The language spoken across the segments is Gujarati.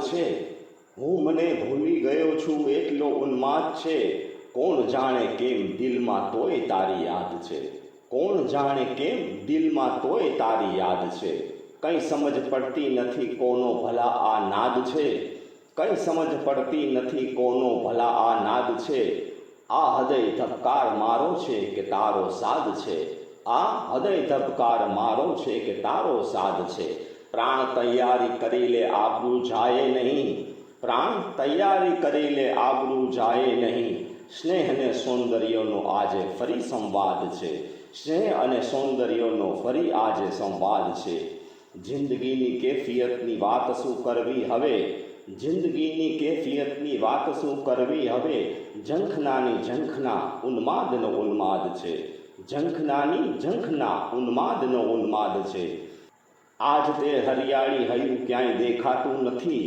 છે? હું મને ભૂલી ગયો છું એટલો ઉન્માદ છે? કોણ જાણે કેમ દિલમાં તોય તારી યાદ છે? કોણ જાણે કેમ દિલમાં તોય તારી યાદ છે? કંઈ સમજ પડતી નથી કોનો ભલા આ નાદ છે? કંઈ સમજ પડતી નથી કોનો ભલા આ નાદ છે? આ હૃદય ધબકાર મારો છે કે તારો સાદ છે? આ હૃદય ધબકાર મારો છે કે તારો સાદ છે? પ્રાણ તૈયારી કરી લે આબરૂ જાય નહીં. પ્રાણ તૈયારી કરી લે આબરૂ જાય નહીં. સ્નેહ અને સૌંદર્યનો આજે ફરી સંવાદ છે. સ્નેહ અને સૌંદર્યનો ફરી આજે સંવાદ છે. જિંદગીની કેફિયતની વાત શું કરવી હવે? જિંદગીની કેફિયતની વાત શું કરવી હવે? ઝંખનાની ઝંખના ઉન્માદનો ઉન્માદ છે. ઝંખનાની ઝંખના ઉન્માદનો ઉન્માદ છે. આજ તે હરિયાળી હયું ક્યાંય દેખાતું નથી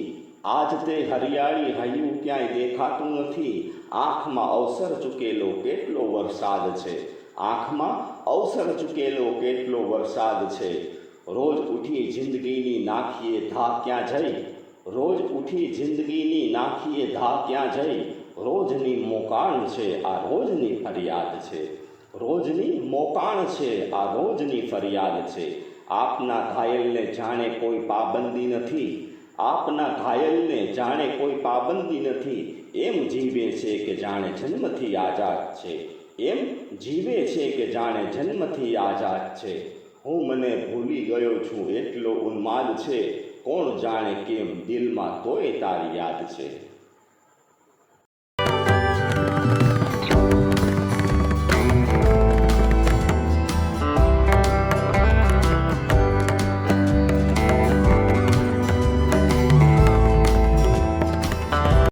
આજ તે હરિયાળી હયું ક્યાંય દેખાતું નથી આંખમાં અવસર ચૂકેલો કેટલો વરસાદ છે આંખમાં અવસર ચૂકેલો કેટલો વરસાદ છે રોજ ઉઠી જિંદગીની નાખીએ ધા ક્યાં જઈ રોજ ઉઠી જિંદગીની નાખીએ ધા ક્યાં જઈ રોજની મોકાણ છે આ રોજની ફરિયાદ છે રોજની મોકાણ છે આ રોજની ફરિયાદ છે આપના ઘાયલને જાણે કોઈ પાબંદી નથી. આપના ઘાયલને જાણે કોઈ પાબંદી નથી. એમ જીવે છે કે જાણે જન્મથી આઝાદ છે. એમ જીવે છે કે જાણે જન્મથી આઝાદ છે. હું મને ભૂલી ગયો છું, એટલો ઉન્માદ છે. કોણ જાણે કેમ દિલમાં તોય તારી યાદ છે.